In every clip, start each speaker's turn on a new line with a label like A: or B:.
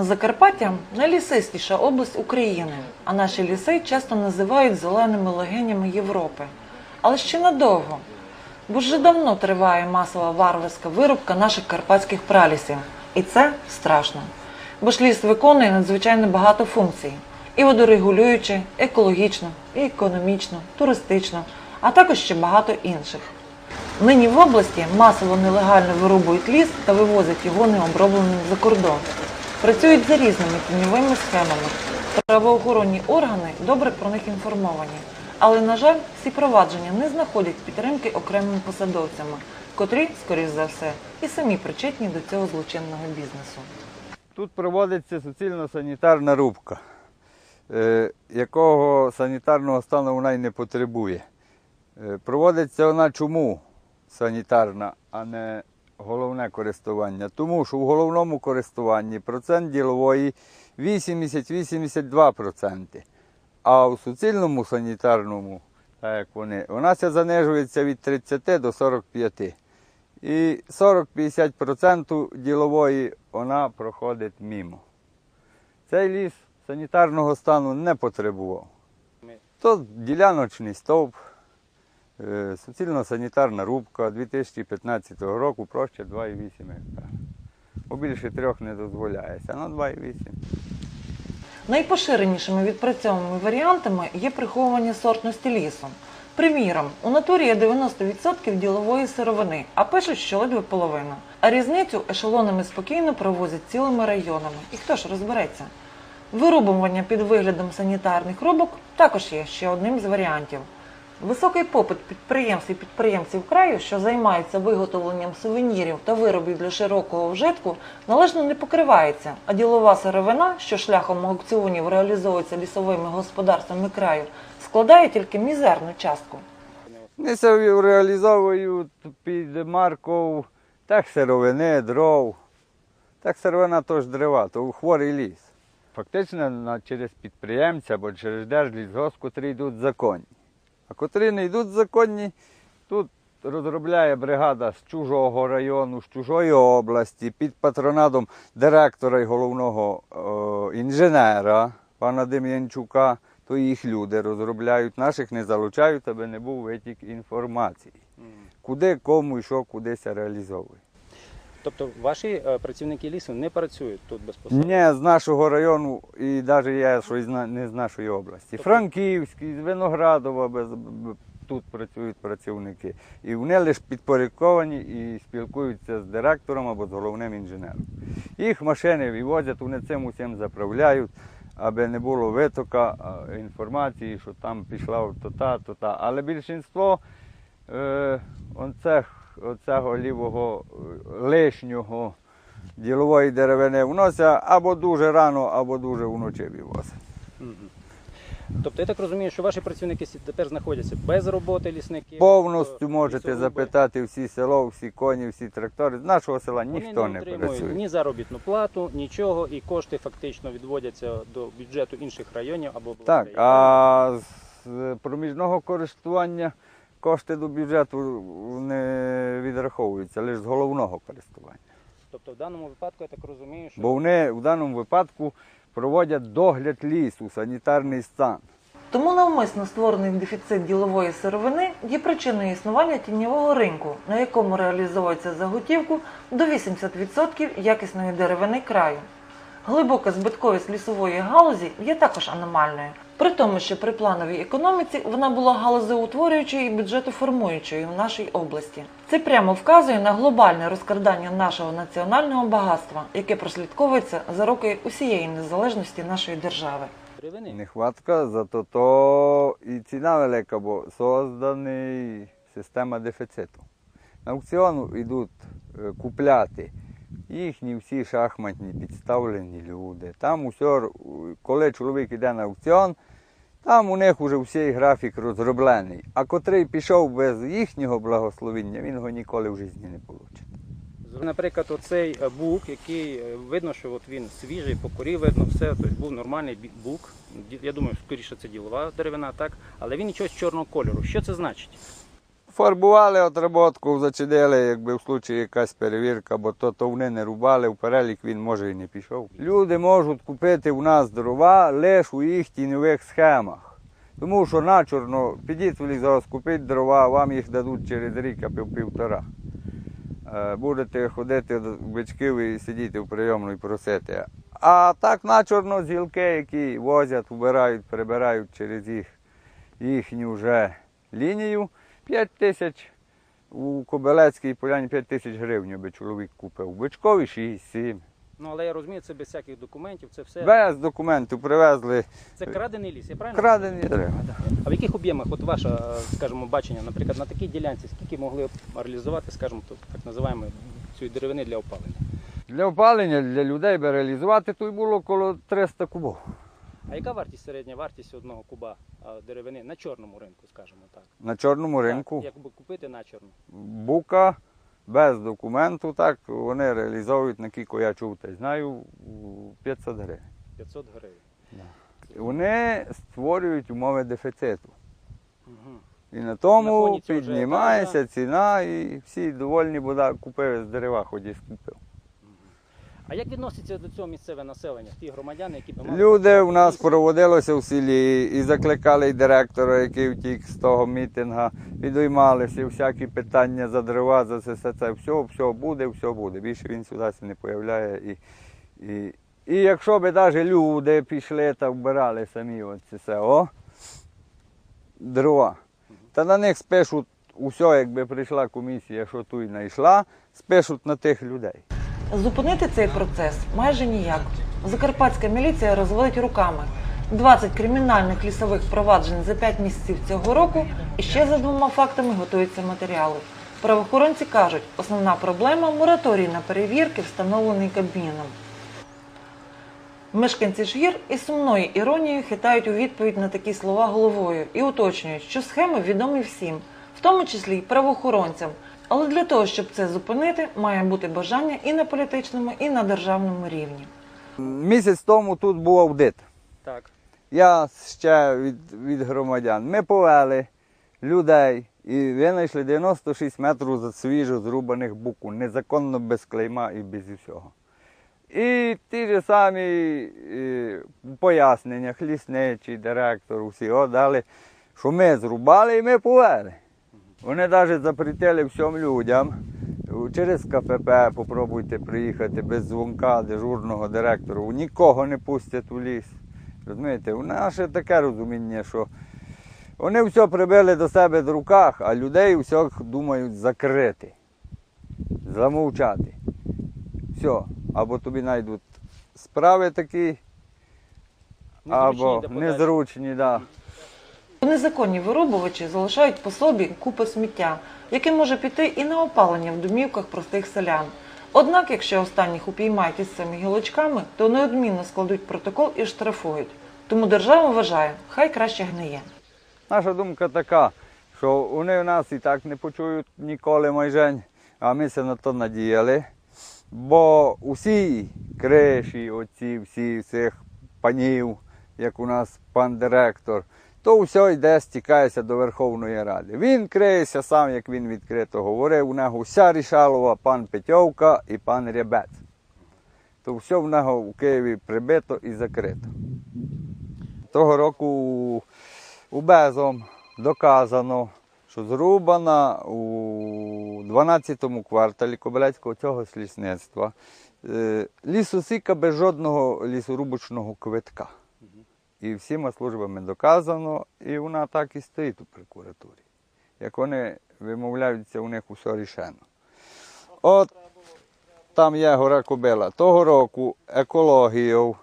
A: Закарпаття найлісистіша область України, а наші ліси часто називають зеленими легенями Європи. Але ще надовго, бо вже давно триває масова варварська вирубка наших карпатських пралісів. І це страшно. Бо ж ліс виконує надзвичайно багато функцій: і водорегулюючи, екологічно, і економічно, туристично, а також ще багато інших. Нині в області масово нелегально вирубують ліс та вивозять його необробленим за кордон. Працюють за різними тіньовими схемами. Правоохоронні органи добре про них інформовані. Але, на жаль, ці провадження не знаходять підтримки окремими посадовцями, котрі, скоріш за все, і самі причетні до цього злочинного бізнесу.
B: Тут проводиться суцільно-санітарна рубка, е, якого санітарного стану вона й не потребує. Е, Проводиться вона чому санітарна, а не головне користування? Тому що в головному користуванні процент ділової 80-82%, а в суцільному санітарному, так як вони, вона ся занижується від 30 до 45%. І 40-50% ділової вона проходить мімо. Цей ліс санітарного стану не потребував. То діляночний стовп, е, суцільно-санітарна рубка 2015 року, площа 2,8 гектара. Бо більше трьох не дозволяється, на 2,8.
A: Найпоширенішими відпрацьованими варіантами є приховування сортності лісу. Приміром, у натурі є 90% ділової сировини, а пишуть, що ледве половина. А різницю ешелонами спокійно провозять цілими районами. І хто ж розбереться? Вирубування під виглядом санітарних рубок також є ще одним з варіантів. Високий попит підприємств і підприємців краю, що займаються виготовленням сувенірів та виробів для широкого вжитку, належно не покривається, а ділова сировина, що шляхом аукціонів реалізовується лісовими господарствами краю, складає тільки мізерну частку.
B: Вони себе реалізовують під маркою так сировини, дров. Так сировина то ж дерева, то хворий ліс. Фактично через підприємця або через держлісгосп, котрі йдуть законні. А котрі не йдуть законні, тут розробляє бригада з чужого району, з чужої області, під патронатом директора і головного о, інженера пана Дем'янчука, то їх люди розробляють, наших не залучають, аби не був витік інформації. Куди, кому і що, кудись реалізовує.
C: Тобто ваші е, працівники лісу не працюють тут безпосередньо?
B: Не з нашого району і навіть я що не з нашої області.
C: Тобто-
B: Франківський, з Виноградова без, тут працюють працівники. І вони лише підпорядковані і спілкуються з директором або з головним інженером. Їх машини вивозять, вони цим усім заправляють, аби не було витока інформації, що там пішла то та, то та. Але більшинство е, оцех, оцього лівого е, лишнього ділової деревини вносять або дуже рано, або дуже вночі вивозять.
C: Тобто я так розумію, що ваші працівники тепер знаходяться без роботи лісники?
B: Повністю
C: е,
B: можете
C: лісоруби.
B: запитати всі село, всі коні, всі трактори. З нашого села
C: Вони
B: ніхто не
C: отримують
B: працює.
C: ні заробітну плату, нічого, і кошти фактично відводяться до бюджету інших районів або
B: Так, а з проміжного користування кошти до бюджету не відраховуються, лише з головного користування.
C: Тобто в даному випадку я так розумію, що
B: Бо вони в даному випадку проводять догляд лісу, санітарний стан.
A: Тому навмисно створений дефіцит ділової сировини є причиною існування тіньового ринку, на якому реалізовується заготівку до 80% якісної деревини краю. Глибока збитковість лісової галузі є також аномальною, при тому, що при плановій економіці вона була галузеутворюючою і бюджетоформуючою в нашій області. Це прямо вказує на глобальне розкрадання нашого національного багатства, яке прослідковується за роки усієї незалежності нашої держави.
B: Нехватка, зато то і ціна велика, бо созданий система дефіциту. На аукціон йдуть е, купляти їхні всі шахматні підставлені люди. Там усе, коли чоловік йде на аукціон, там у них вже всій графік розроблений. А котрий пішов без їхнього благословення, він його ніколи в житті не получить.
C: Наприклад, оцей е, бук, який е, видно, що от він свіжий, по корі видно, все, тобто був нормальний бук. Я думаю, скоріше це ділова деревина, так, але він нічогось чорного кольору. Що це значить?
B: Фарбували отработку, зачинили, якби в случаї якась перевірка, бо то, то вони не рубали, в перелік він може і не пішов. Люди можуть купити у нас дрова лише у їх тіньових схемах. Тому що начорно підіть в лісгосп, купіть дрова, вам їх дадуть через рік або півтора. Е, Будете ходити до бичків і сидіти в прийомну і просити. А так начорно з гілки, які возять, вбирають, перебирають через їх, їхню вже лінію. 5 тисяч у Кобелецькій поляні 5 тисяч гривень би чоловік купив. У Бичкові 6-7.
C: Ну але я розумію, це без всяких документів, це все.
B: Без документів привезли
C: Це крадений ліс, я правильно?
B: крадені дерева.
C: А в яких об'ємах, от ваше, скажімо, бачення, наприклад, на такій ділянці, скільки могли б реалізувати, скажімо, то, так називаємо цієї деревини для опалення?
B: Для опалення для людей би реалізувати тут було коло 300 кубов.
C: А яка вартість, середня вартість одного куба деревини на чорному ринку, скажімо так?
B: На чорному ринку
C: Так, як купити на чорну?
B: бука без документу, так вони реалізовують на кілько я чув та знаю 500 гривень.
C: 500 гривень.
B: Вони створюють умови дефіциту.
C: Угу.
B: І на
C: На
B: тому
C: фоні цього вже
B: піднімається ціна, і всі довольні, бо да, купив з дерева, хоч і скупив.
C: А як відноситься до цього місцеве населення, ті громадяни, які би мали
B: Люди у нас проводилося в селі і закликали директора, який втік з того мітинга, підіймалися всякі питання за дрова, за це, все це. Все, все буде, все буде. Більше він сюди не появляє. І, і, і якщо б навіть люди пішли та вбирали самі оце все, о, дрова, та на них спишуть усе, якби прийшла комісія, що тут знайшла, спишуть на тих людей.
A: Зупинити цей процес майже ніяк. Закарпатська міліція розводить руками. 20 кримінальних лісових проваджень за 5 місяців цього року і ще за двома фактами готуються матеріали. Правоохоронці кажуть, основна проблема мораторій на перевірки, встановлений Кабміном. Мешканці ж гір із сумною іронією хитають у відповідь на такі слова головою і уточнюють, що схеми відомі всім, в тому числі й правоохоронцям. Але для того, щоб це зупинити, має бути бажання і на політичному, і на державному рівні.
B: Місяць тому тут був аудит.
C: Так.
B: Я ще від, від громадян. Ми повели людей і винайшли 96 метрів за свіжо зрубаних буку, незаконно без клейма і без усього. І ті ж самі е, пояснення, лісничий, директор, усі дали, що ми зрубали і ми повели. Вони навіть запретили всім людям через КПП попробуйте приїхати без дзвонка дежурного директора. Нікого не пустять у ліс. Розумієте, у наше таке розуміння, що вони все прибили до себе в руках, а людей всіх думають закрити, замовчати. Все, або тобі знайдуть справи такі, або
C: подачі.
B: незручні, да.
A: Незаконні вирубувачі залишають по собі купи сміття, яке може піти і на опалення в домівках простих селян. Однак, якщо останніх упіймають із цими гілочками, то неодмінно складуть протокол і штрафують. Тому держава вважає, хай краще гниє.
B: Наша думка така, що вони в нас і так не почують ніколи майже, а ми се на то надіяли. Бо усі криші, оці всі цих панів, як у нас пан директор, то все йде, стікається до Верховної Ради. Він криється сам, як він відкрито говорив, у нього вся рішалова пан Петьовка і пан Рябець. То все в нього в Києві прибито і закрито. Того року у Безом доказано, що зрубана у 12-му кварталі Кобилецького цього лісництва е, лісосіка без жодного лісорубочного квитка. І всіма службами доказано, і вона так і стоїть у прокуратурі. Як вони вимовляються, у них усе рішено. От там є гора Кобила. Того року екологію,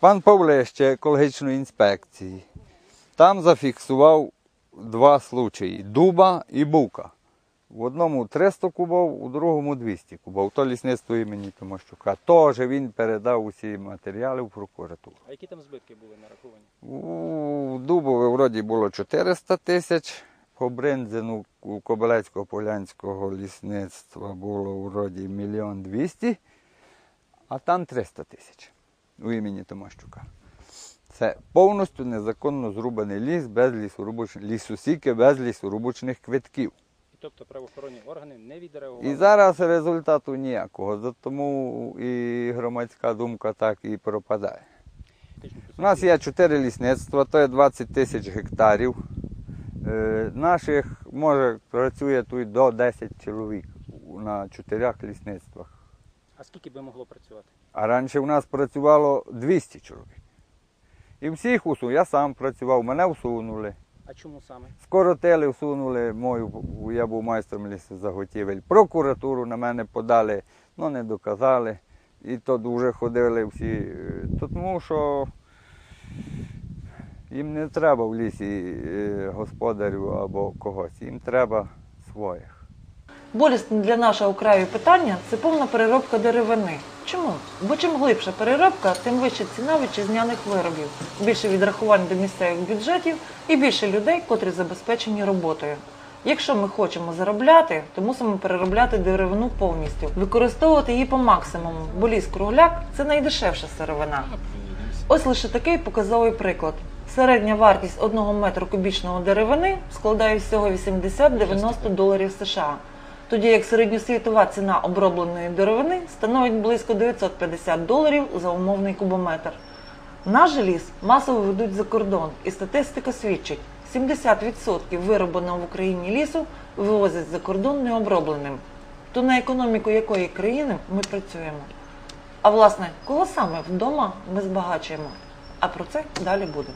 B: пан Павлище екологічної інспекції. Там зафіксував два случаї дуба і бука. В одному 300 кубов, у другому 200 кубов. То лісництво імені Томощука. Теж він передав усі матеріали в прокуратуру.
C: А які там збитки були нараховані?
B: У Дубове вроді було 400 тисяч, по Бринзину у Кобилецького полянського лісництва було вроді мільйон двісті, а там 300 тисяч у імені Томащука. Це повністю незаконно зрубаний ліс без лісорубоч... лісосіки без лісорубочних квитків.
C: Тобто правоохоронні органи не відреагували.
B: І зараз результату ніякого, тому і громадська думка так і пропадає. У нас є чотири лісництва, то є 20 тисяч гектарів. Е, наших, може, працює тут до 10 чоловік на чотирьох лісництвах.
C: А скільки би могло працювати?
B: А раніше у нас працювало 200 чоловік. І всіх усунули. Я сам працював, мене всунули.
C: А чому саме?
B: Скоротили, всунули мою, я був майстром лісозаготівель. Прокуратуру на мене подали, але не доказали. І то дуже ходили всі. е, то Тому що їм не треба в лісі господарю або когось, їм треба своїх.
A: Болісне для нашого краю питання це повна переробка деревини. Чому? Бо чим глибша переробка, тим вища ціна вітчизняних виробів, більше відрахувань до місцевих бюджетів і більше людей, котрі забезпечені роботою. Якщо ми хочемо заробляти, то мусимо переробляти деревину повністю, використовувати її по максимуму, бо ліс кругляк це найдешевша сировина. Ось лише такий показовий приклад. Середня вартість одного метру кубічного деревини складає всього 80-90 доларів США, тоді як середньосвітова ціна обробленої деревини становить близько 950 доларів за умовний кубометр. Наш ліс масово ведуть за кордон, і статистика свідчить, 70% виробленого в Україні лісу вивозять за кордон необробленим. То на економіку якої країни ми працюємо? А власне, кого саме вдома ми збагачуємо? А про це далі буде.